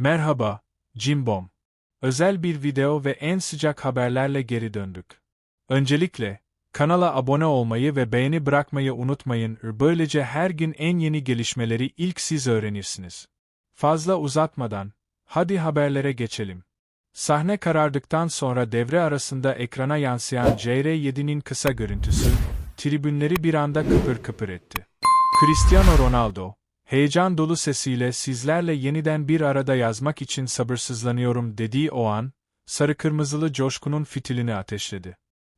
Merhaba, Cimbom. Özel bir video ve en sıcak haberlerle geri döndük. Öncelikle, kanala abone olmayı ve beğeni bırakmayı unutmayın. Böylece her gün en yeni gelişmeleri ilk siz öğrenirsiniz. Fazla uzatmadan, hadi haberlere geçelim. Sahne karardıktan sonra devre arasında ekrana yansıyan CR7'nin kısa görüntüsü, tribünleri bir anda kıpır kıpır etti. Cristiano Ronaldo, heyecan dolu sesiyle sizlerle yeniden bir arada yazmak için sabırsızlanıyorum dediği o an, sarı kırmızılı coşkunun fitilini ateşledi.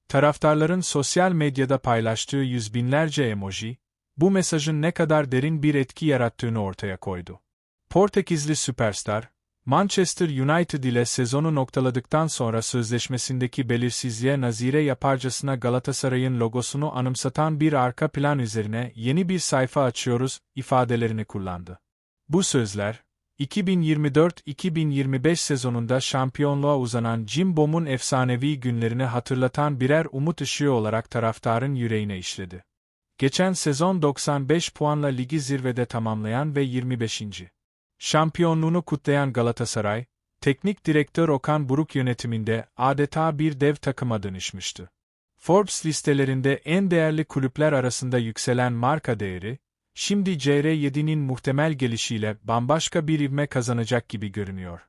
Taraftarların sosyal medyada paylaştığı yüz binlerce emoji, bu mesajın ne kadar derin bir etki yarattığını ortaya koydu. Portekizli süperstar, Manchester United ile sezonu noktaladıktan sonra sözleşmesindeki belirsizliğe nazire yaparcasına Galatasaray'ın logosunu anımsatan bir arka plan üzerine yeni bir sayfa açıyoruz ifadelerini kullandı. Bu sözler, 2024-2025 sezonunda şampiyonluğa uzanan Jim Bom'un efsanevi günlerini hatırlatan birer umut ışığı olarak taraftarın yüreğine işledi. Geçen sezon 95 puanla ligi zirvede tamamlayan ve 25. Şampiyonluğunu kutlayan Galatasaray, teknik direktör Okan Buruk yönetiminde adeta bir dev takıma dönüşmüştü. Forbes listelerinde en değerli kulüpler arasında yükselen marka değeri, şimdi CR7'nin muhtemel gelişiyle bambaşka bir ivme kazanacak gibi görünüyor.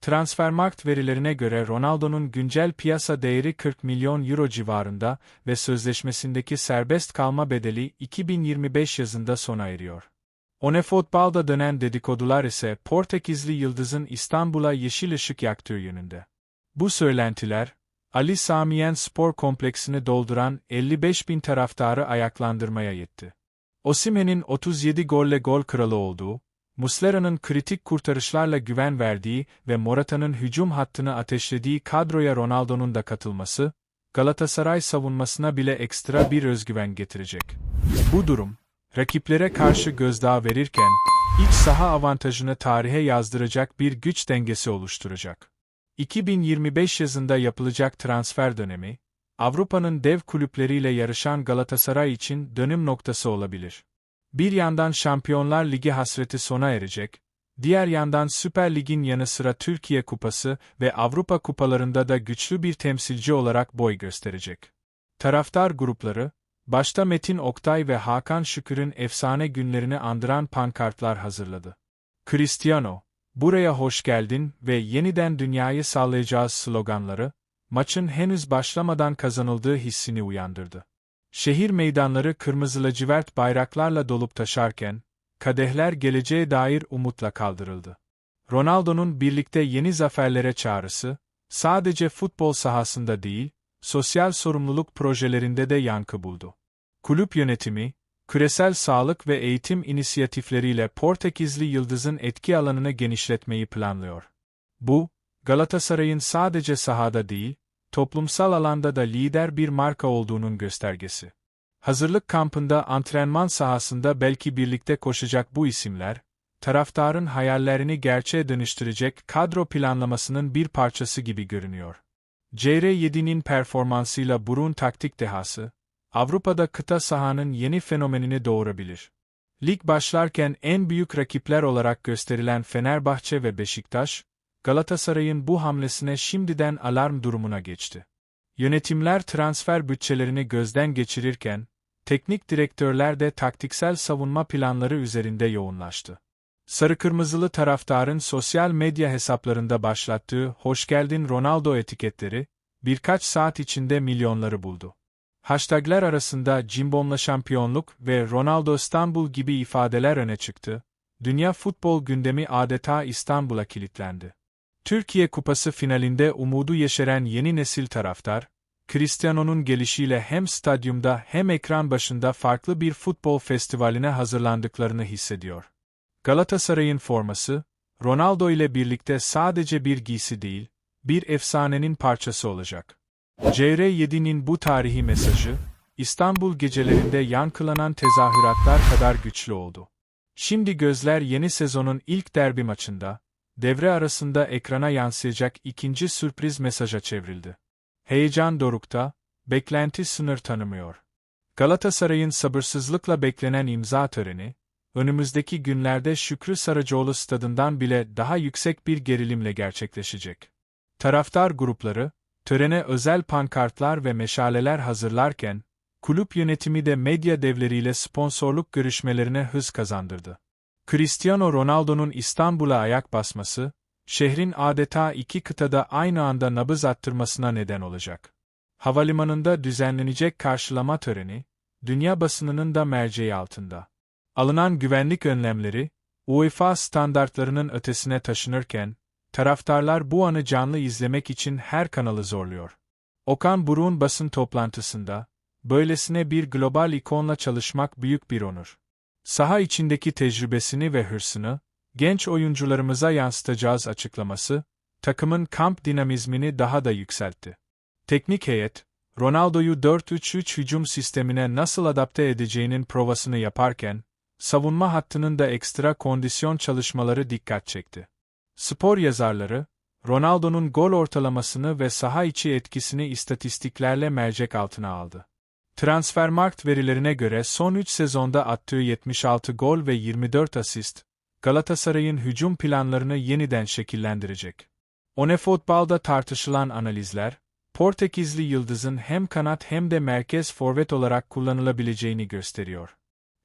Transfermarkt verilerine göre Ronaldo'nun güncel piyasa değeri 40 milyon euro civarında ve sözleşmesindeki serbest kalma bedeli 2025 yazında sona eriyor. One Futbol'da dönen dedikodular ise Portekizli Yıldız'ın İstanbul'a yeşil ışık yaktığı yönünde. Bu söylentiler, Ali Samiyen Spor Kompleksini dolduran 55 bin taraftarı ayaklandırmaya yetti. Osimhen'in 37 golle gol kralı olduğu, Muslera'nın kritik kurtarışlarla güven verdiği ve Morata'nın hücum hattını ateşlediği kadroya Ronaldo'nun da katılması, Galatasaray savunmasına bile ekstra bir özgüven getirecek. Bu durum, rakiplere karşı gözdağı verirken, iç saha avantajını tarihe yazdıracak bir güç dengesi oluşturacak. 2025 yazında yapılacak transfer dönemi, Avrupa'nın dev kulüpleriyle yarışan Galatasaray için dönüm noktası olabilir. Bir yandan Şampiyonlar Ligi hasreti sona erecek, diğer yandan Süper Lig'in yanı sıra Türkiye Kupası ve Avrupa Kupalarında da güçlü bir temsilci olarak boy gösterecek. Taraftar grupları, Başta Metin Oktay ve Hakan Şükür'ün efsane günlerini andıran pankartlar hazırladı. Cristiano, buraya hoş geldin ve yeniden dünyayı sağlayacağız sloganları, maçın henüz başlamadan kazanıldığı hissini uyandırdı. Şehir meydanları kırmızı lacivert bayraklarla dolup taşarken, kadehler geleceğe dair umutla kaldırıldı. Ronaldo'nun birlikte yeni zaferlere çağrısı, sadece futbol sahasında değil, sosyal sorumluluk projelerinde de yankı buldu. Kulüp yönetimi, küresel sağlık ve eğitim inisiyatifleriyle Portekizli Yıldız'ın etki alanını genişletmeyi planlıyor. Bu, Galatasaray'ın sadece sahada değil, toplumsal alanda da lider bir marka olduğunun göstergesi. Hazırlık kampında antrenman sahasında belki birlikte koşacak bu isimler, taraftarın hayallerini gerçeğe dönüştürecek kadro planlamasının bir parçası gibi görünüyor. CR7'nin performansıyla burun taktik dehası, Avrupa'da kıta sahanın yeni fenomenini doğurabilir. Lig başlarken en büyük rakipler olarak gösterilen Fenerbahçe ve Beşiktaş, Galatasaray'ın bu hamlesine şimdiden alarm durumuna geçti. Yönetimler transfer bütçelerini gözden geçirirken, teknik direktörler de taktiksel savunma planları üzerinde yoğunlaştı. Sarı kırmızılı taraftarın sosyal medya hesaplarında başlattığı "Hoş geldin Ronaldo" etiketleri, birkaç saat içinde milyonları buldu. Hashtagler arasında Cimbom'la şampiyonluk ve Ronaldo İstanbul gibi ifadeler öne çıktı. Dünya futbol gündemi adeta İstanbul'a kilitlendi. Türkiye Kupası finalinde umudu yeşeren yeni nesil taraftar, Cristiano'nun gelişiyle hem stadyumda hem ekran başında farklı bir futbol festivaline hazırlandıklarını hissediyor. Galatasaray'ın forması, Ronaldo ile birlikte sadece bir giysi değil, bir efsanenin parçası olacak. CR7'nin bu tarihi mesajı, İstanbul gecelerinde yankılanan tezahüratlar kadar güçlü oldu. Şimdi gözler yeni sezonun ilk derbi maçında, devre arasında ekrana yansıyacak ikinci sürpriz mesaja çevrildi. Heyecan dorukta, beklenti sınır tanımıyor. Galatasaray'ın sabırsızlıkla beklenen imza töreni, önümüzdeki günlerde Şükrü Saracoğlu stadından bile daha yüksek bir gerilimle gerçekleşecek. Taraftar grupları, törene özel pankartlar ve meşaleler hazırlarken, kulüp yönetimi de medya devleriyle sponsorluk görüşmelerine hız kazandırdı. Cristiano Ronaldo'nun İstanbul'a ayak basması, şehrin adeta iki kıtada aynı anda nabız attırmasına neden olacak. Havalimanında düzenlenecek karşılama töreni, dünya basınının da merceği altında. Alınan güvenlik önlemleri, UEFA standartlarının ötesine taşınırken, taraftarlar bu anı canlı izlemek için her kanalı zorluyor. Okan Buruk'un basın toplantısında, böylesine bir global ikonla çalışmak büyük bir onur. Saha içindeki tecrübesini ve hırsını, genç oyuncularımıza yansıtacağız açıklaması, takımın kamp dinamizmini daha da yükseltti. Teknik heyet, Ronaldo'yu 4-3-3 hücum sistemine nasıl adapte edeceğinin provasını yaparken, savunma hattının da ekstra kondisyon çalışmaları dikkat çekti. Spor yazarları, Ronaldo'nun gol ortalamasını ve saha içi etkisini istatistiklerle mercek altına aldı. Transfermarkt verilerine göre son 3 sezonda attığı 76 gol ve 24 asist, Galatasaray'ın hücum planlarını yeniden şekillendirecek. One Futbol'da tartışılan analizler, Portekizli yıldızın hem kanat hem de merkez forvet olarak kullanılabileceğini gösteriyor.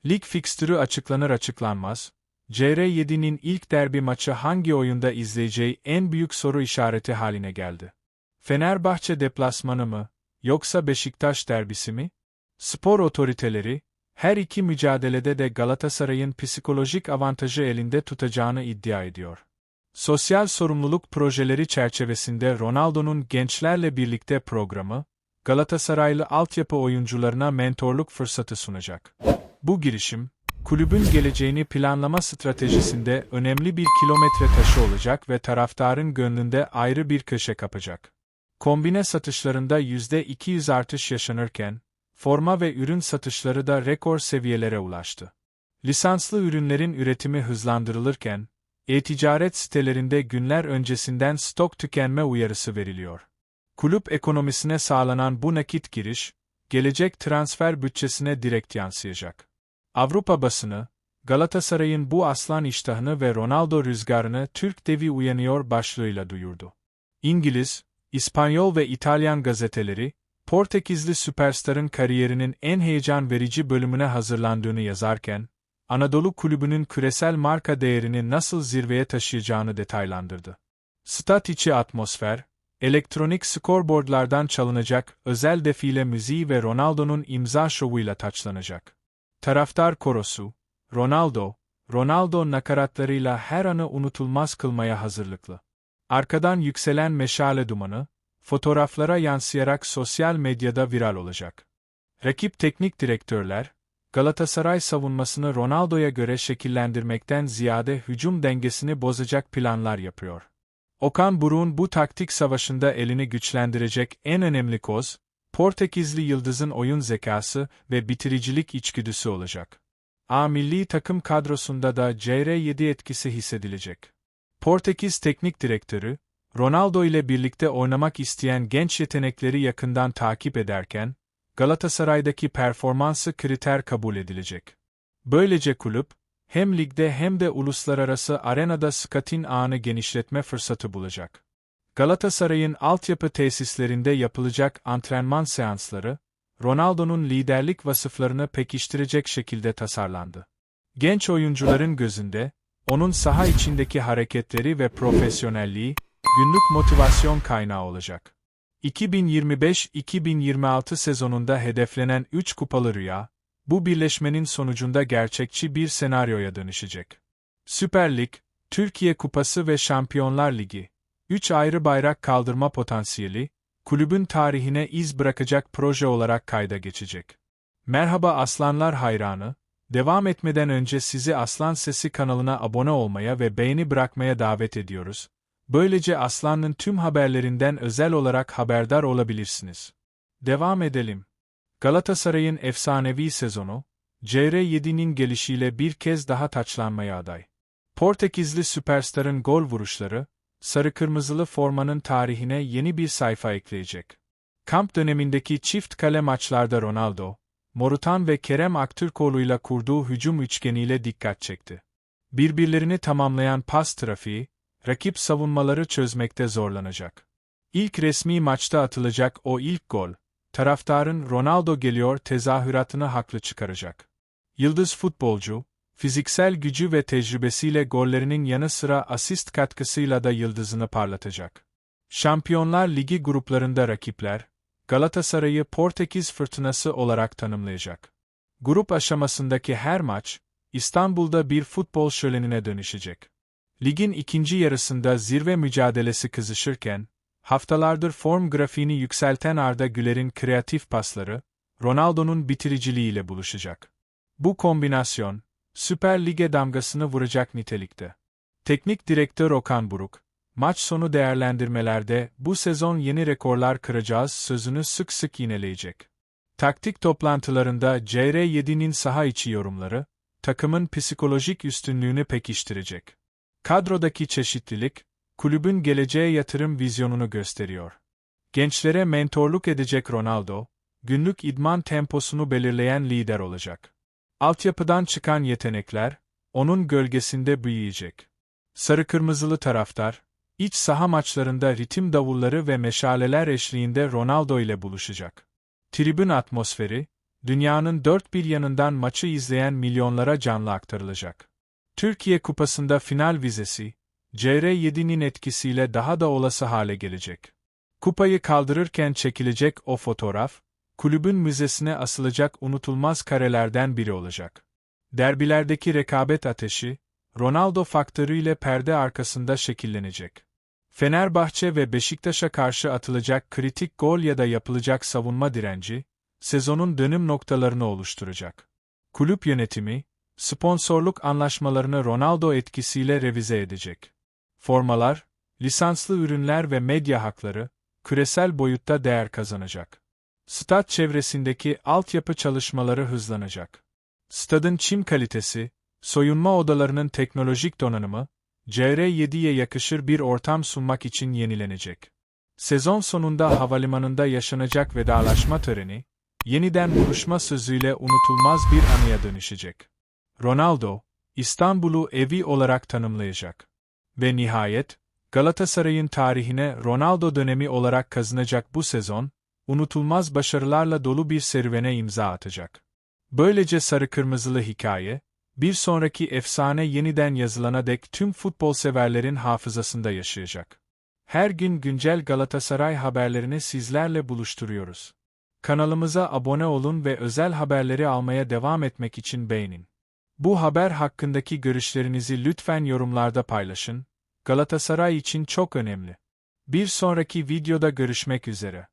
Lig fikstürü açıklanır açıklanmaz, CR7'nin ilk derbi maçı hangi oyunda izleyeceği en büyük soru işareti haline geldi. Fenerbahçe deplasmanı mı, yoksa Beşiktaş derbisi mi? Spor otoriteleri, her iki mücadelede de Galatasaray'ın psikolojik avantajı elinde tutacağını iddia ediyor. Sosyal sorumluluk projeleri çerçevesinde Ronaldo'nun gençlerle birlikte programı, Galatasaraylı altyapı oyuncularına mentorluk fırsatı sunacak. Bu girişim, kulübün geleceğini planlama stratejisinde önemli bir kilometre taşı olacak ve taraftarın gönlünde ayrı bir köşe kapacak. Kombine satışlarında %200 artış yaşanırken, forma ve ürün satışları da rekor seviyelere ulaştı. Lisanslı ürünlerin üretimi hızlandırılırken, e-ticaret sitelerinde günler öncesinden stok tükenme uyarısı veriliyor. Kulüp ekonomisine sağlanan bu nakit giriş, gelecek transfer bütçesine direkt yansıyacak. Avrupa basını, Galatasaray'ın bu aslan iştahını ve Ronaldo rüzgarını Türk devi uyanıyor başlığıyla duyurdu. İngiliz, İspanyol ve İtalyan gazeteleri, Portekizli süperstarın kariyerinin en heyecan verici bölümüne hazırlandığını yazarken, Anadolu kulübünün küresel marka değerini nasıl zirveye taşıyacağını detaylandırdı. Stat içi atmosfer, elektronik scoreboardlardan çalınacak özel defile müziği ve Ronaldo'nun imza şovuyla taçlanacak. Taraftar korosu, Ronaldo, Ronaldo nakaratlarıyla her anı unutulmaz kılmaya hazırlıklı. Arkadan yükselen meşale dumanı, fotoğraflara yansıyarak sosyal medyada viral olacak. Rakip teknik direktörler, Galatasaray savunmasını Ronaldo'ya göre şekillendirmekten ziyade hücum dengesini bozacak planlar yapıyor. Okan Buruk'un bu taktik savaşında elini güçlendirecek en önemli koz, Portekizli yıldızın oyun zekası ve bitiricilik içgüdüsü olacak. A milli takım kadrosunda da CR7 etkisi hissedilecek. Portekiz teknik direktörü, Ronaldo ile birlikte oynamak isteyen genç yetenekleri yakından takip ederken, Galatasaray'daki performansı kriter kabul edilecek. Böylece kulüp, hem ligde hem de uluslararası arenada skatin ağını genişletme fırsatı bulacak. Galatasaray'ın altyapı tesislerinde yapılacak antrenman seansları, Ronaldo'nun liderlik vasıflarını pekiştirecek şekilde tasarlandı. Genç oyuncuların gözünde, onun saha içindeki hareketleri ve profesyonelliği, günlük motivasyon kaynağı olacak. 2025-2026 sezonunda hedeflenen 3 kupalı rüya, bu birleşmenin sonucunda gerçekçi bir senaryoya dönüşecek. Süper Lig, Türkiye Kupası ve Şampiyonlar Ligi, 3 ayrı bayrak kaldırma potansiyeli, kulübün tarihine iz bırakacak proje olarak kayda geçecek. Merhaba Aslanlar hayranı, devam etmeden önce sizi Aslan Sesi kanalına abone olmaya ve beğeni bırakmaya davet ediyoruz. Böylece Aslan'ın tüm haberlerinden özel olarak haberdar olabilirsiniz. Devam edelim. Galatasaray'ın efsanevi sezonu, CR7'nin gelişiyle bir kez daha taçlanmaya aday. Portekizli süperstarın gol vuruşları, sarı-kırmızılı formanın tarihine yeni bir sayfa ekleyecek. Kamp dönemindeki çift kale maçlarda Ronaldo, Morutan ve Kerem Aktürkoğlu'yla kurduğu hücum üçgeniyle dikkat çekti. Birbirlerini tamamlayan pas trafiği, rakip savunmaları çözmekte zorlanacak. İlk resmi maçta atılacak o ilk gol, taraftarın Ronaldo geliyor tezahüratını haklı çıkaracak. Yıldız futbolcu, fiziksel gücü ve tecrübesiyle gollerinin yanı sıra asist katkısıyla da yıldızını parlatacak. Şampiyonlar Ligi gruplarında rakipler, Galatasaray'ı Portekiz fırtınası olarak tanımlayacak. Grup aşamasındaki her maç, İstanbul'da bir futbol şölenine dönüşecek. Ligin ikinci yarısında zirve mücadelesi kızışırken, haftalardır form grafiğini yükselten Arda Güler'in kreatif pasları, Ronaldo'nun bitiriciliğiyle buluşacak. Bu kombinasyon, Süper Lig'e damgasını vuracak nitelikte. Teknik direktör Okan Buruk, maç sonu değerlendirmelerde bu sezon yeni rekorlar kıracağız sözünü sık sık yineleyecek. Taktik toplantılarında CR7'nin saha içi yorumları, takımın psikolojik üstünlüğünü pekiştirecek. Kadrodaki çeşitlilik, kulübün geleceğe yatırım vizyonunu gösteriyor. Gençlere mentorluk edecek Ronaldo, günlük idman temposunu belirleyen lider olacak. Altyapıdan çıkan yetenekler, onun gölgesinde büyüyecek. Sarı kırmızılı taraftar, iç saha maçlarında ritim davulları ve meşaleler eşliğinde Ronaldo ile buluşacak. Tribün atmosferi, dünyanın dört bir yanından maçı izleyen milyonlara canlı aktarılacak. Türkiye Kupası'nda final vizesi, CR7'nin etkisiyle daha da olası hale gelecek. Kupayı kaldırırken çekilecek o fotoğraf, kulübün müzesine asılacak unutulmaz karelerden biri olacak. Derbilerdeki rekabet ateşi, Ronaldo faktörüyle perde arkasında şekillenecek. Fenerbahçe ve Beşiktaş'a karşı atılacak kritik gol ya da yapılacak savunma direnci, sezonun dönüm noktalarını oluşturacak. Kulüp yönetimi, sponsorluk anlaşmalarını Ronaldo etkisiyle revize edecek. Formalar, lisanslı ürünler ve medya hakları, küresel boyutta değer kazanacak. Stat çevresindeki altyapı çalışmaları hızlanacak. Stadın çim kalitesi, soyunma odalarının teknolojik donanımı, CR7'ye yakışır bir ortam sunmak için yenilenecek. Sezon sonunda havalimanında yaşanacak vedalaşma töreni, yeniden buluşma sözüyle unutulmaz bir anıya dönüşecek. Ronaldo, İstanbul'u evi olarak tanımlayacak. Ve nihayet, Galatasaray'ın tarihine Ronaldo dönemi olarak kazanacak bu sezon, unutulmaz başarılarla dolu bir serüvene imza atacak. Böylece sarı kırmızılı hikaye, bir sonraki efsane yeniden yazılana dek tüm futbol severlerin hafızasında yaşayacak. Her gün güncel Galatasaray haberlerini sizlerle buluşturuyoruz. Kanalımıza abone olun ve özel haberleri almaya devam etmek için beğenin. Bu haber hakkındaki görüşlerinizi lütfen yorumlarda paylaşın. Galatasaray için çok önemli. Bir sonraki videoda görüşmek üzere.